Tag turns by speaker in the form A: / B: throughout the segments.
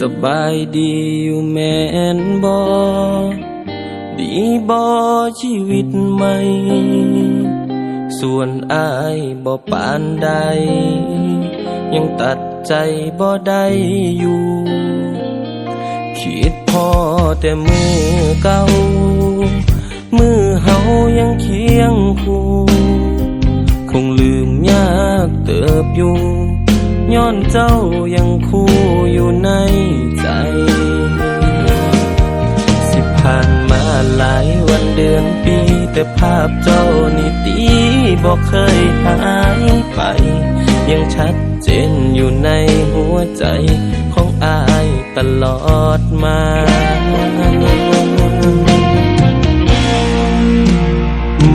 A: สบายดีอยู่แม่นบ่ดีบ่ชีวิตใหม่ ส่วนอายบ่ปานใด ยังตัดใจบ่ได้อยู่ คิดพอแต่มือเก่า มือเฮายังเคียงคู่ คงลืมยากเติบอยู่ย้อนเจ้ายังคู่อยู่ใน เคยหายไป ยังชัดเจนอยู่ในหัวใจของอายตลอดมา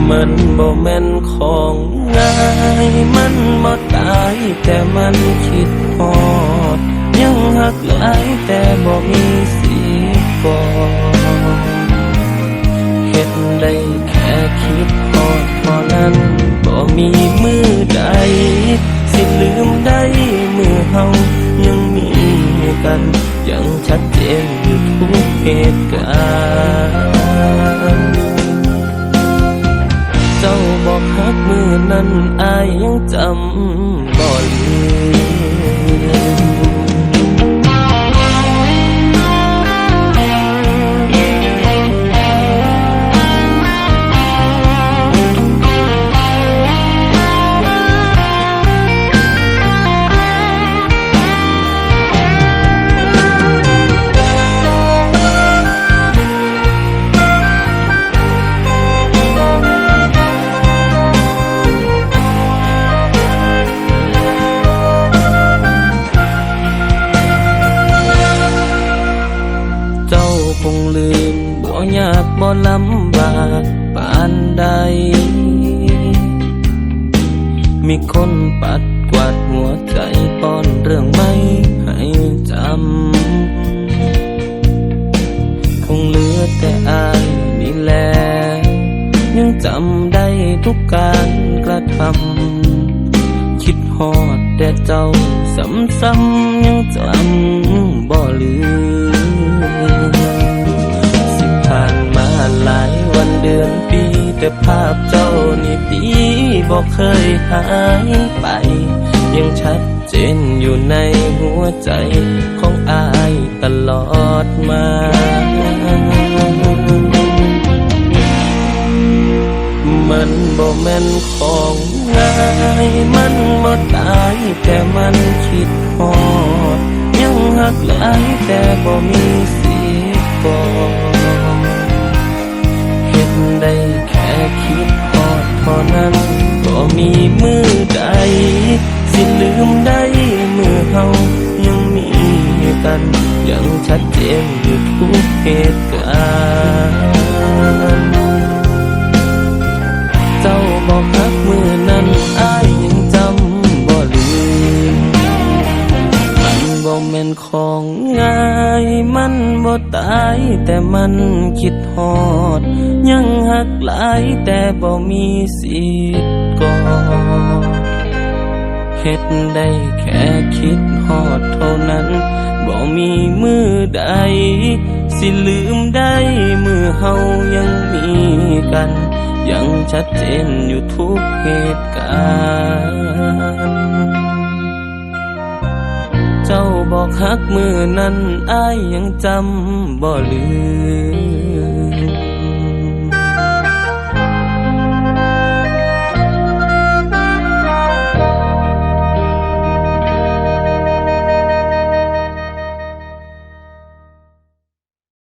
A: มันบ่แม่นของง่ายมันบ่ตายแต่มันคิดฮอด ยังหักหลายแต่บ่มีสิก่อน บอกฮักมือนั้นอายยังจำบ่ลืม ลำบากปานใด มีคนปัดกวาดหัวใจป้อนเรื่องไม่ให้จำ คงเหลือแต่อายนี่แหละยังจำได้ทุกการกระทำ คิดฮอดแต่เจ้าซ้ำๆยังจำบ่ลืม แต่ภาพเจ้านี่ตีบอกเคยหายไป ยังชัดเจนอยู่ในหัวใจของอายตลอดมามันบ่แม่นของง่ายมันบ่ตายแต่มันคิดฮอด ยังหักหลายแต่บ่มีสิทธิ์ก่อนเห็นได้ ค่คิดพอดพอนั้นก็มีมือใด สิลืมได้มือเฮายังมีกัน ยังชัดเจนอยู่ทุกเหตุการณ์ ตายแต่มันคิดฮอด ยังหักหลายแต่บ่มีสิทธิ์ก่อนเฮ็ดได้แค่คิดฮอดเท่านั้นบ่มีมือใด สิลืมได้มือเฮายังมีกัน ยังชัดเจนอยู่ทุกเหตุการณ์ บอกฮักมือนั้นอายยังจำบ่ลืม